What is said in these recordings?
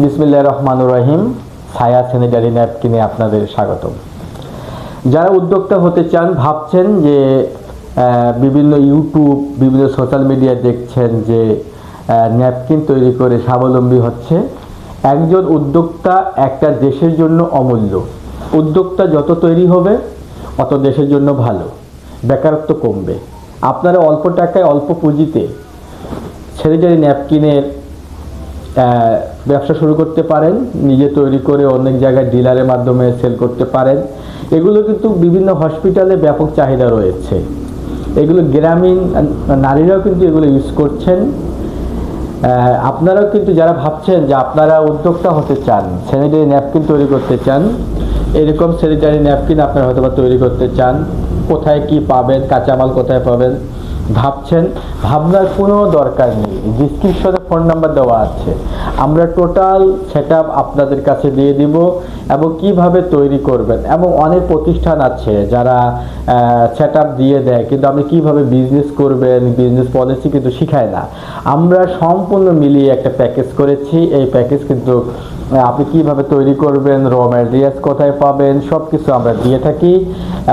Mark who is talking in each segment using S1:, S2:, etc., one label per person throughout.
S1: বিসমিল্লাহ রহমানুর রহিম, ছায়া স্যানিটারি ন্যাপকিনে আপনাদের স্বাগতম। যারা উদ্যোক্তা হতে চান, ভাবছেন যে বিভিন্ন ইউটিউব, বিভিন্ন সোশ্যাল মিডিয়া দেখছেন যে ন্যাপকিন তৈরি করে স্বাবলম্বী হচ্ছে, একজন উদ্যোক্তা একটা দেশের জন্য অমূল্য। উদ্যোক্তা যত তৈরি হবে, অত দেশের জন্য ভালো। বেকারত্ব কমবে। আপনারা অল্প টাকায় অল্প পুঁজিতে স্যানিটারি ন্যাপকিনের ব্যবসা শুরু করতে পারেন, নিজে তৈরি করে অনেক জায়গায় ডিলারের মাধ্যমে সেল করতে পারেন। এগুলো কিন্তু বিভিন্ন হসপিটালে ব্যাপক চাহিদা রয়েছে। এগুলো গ্রামীণ নারীরাও কিন্তু এগুলো ইউজ করছেন। আপনারাও কিন্তু যারা ভাবছেন যে আপনারা উদ্যোক্তা হতে চান স্যানিটারি ন্যাপকিন তৈরি করতে চান, এরকম স্যানিটারি ন্যাপকিন আপনারা হয়তো তৈরি করতে চান। কোথায় কি পাবেন, কাঁচামাল কোথায় পাবেন ভাবছেন, ভাবনার কোনো দরকার নেই। ডিসক্রিপশনে ফোন নাম্বার দেওয়া আছে। আমরা টোটাল সেট আপনাদের কাছে দিয়ে দিব এবং কীভাবে তৈরি করবেন এবং অনেক প্রতিষ্ঠান আছে যারা সেট দিয়ে দেয়, কিন্তু আপনি কীভাবে বিজনেস করবেন বিজনেস পলিসি কিন্তু শিখায় না। আমরা সম্পূর্ণ মিলিয়ে একটা প্যাকেজ করেছি। এই প্যাকেজ কিন্তু আপনি কীভাবে তৈরি করবেন র ম্যাটেরিয়ালস কোথায় পাবেন সব কিছু আমরা দিয়ে থাকি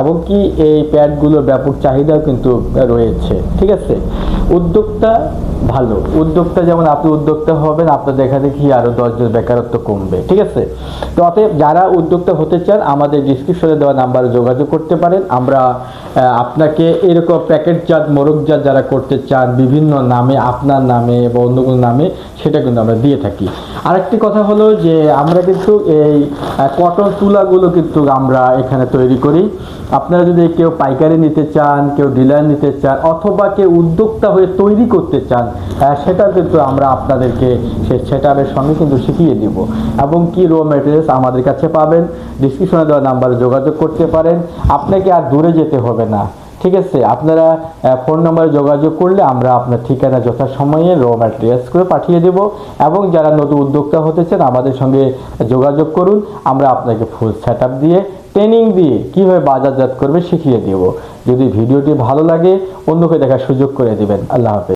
S1: এবং কি এই প্যাডগুলোর ব্যাপক চাহিদাও কিন্তু রয়েছে। ঠিক আছে? উদ্যোক্তা ভালো। উদ্যোক্তা যেমন আপনি উদ্যোক্তা হবেন, আপনার দেখা দেখি আরও দশজন বেকারত্ব কমবে, ঠিক আছে? তো অতএব যারা উদ্যোক্তা হতে চান, আমাদের ডিসক্রিপশনে দেওয়া নাম্বারে যোগাযোগ করতে পারেন। আমরা আপনাকে এরকম প্যাকেটজাত মোরকজাত যারা করতে চান, বিভিন্ন নামে, আপনার নামে বা অন্য কোনো নামে, সেটা কিন্তু আমরা দিয়ে থাকি। আরেকটি কথা হলো যে, আমরা কিন্তু এই কটন তুলাগুলো কিন্তু আমরা এখানে তৈরি করি। আপনারা যদি কেউ পাইকারি নিতে চান, কেউ ডিলার নিতে চান, অথবা কেউ উদ্যোক্তা হয়ে তৈরি করতে চান সেটা কিন্তু আমরা আপনাদেরকে সেই সেটারের সঙ্গে কিন্তু শিখিয়ে দিব। এবং কি রো মেটেরিয়ালস আমাদের কাছে পাবেন ডিসক্রিপশনে দেওয়া নাম্বারে যোগাযোগ করতে পারেন। আপনাকে আর দূরে যেতে হবে না, ঠিক আছে? আপনারা ফোন নম্বরে যোগাযোগ করলে আমরা আপনার ঠিকানা যথাসময়ে র করে পাঠিয়ে দেব। এবং যারা নতুন উদ্যোক্তা হতে চান, আমাদের সঙ্গে যোগাযোগ করুন। আমরা আপনাকে ফুল সেট দিয়ে ট্রেনিং দিয়ে কীভাবে বাজারজাত করবে শিখিয়ে দেব। যদি ভিডিওটি ভালো লাগে, অন্যকে দেখার সুযোগ করে দেবেন। আল্লাহ হাফেজ।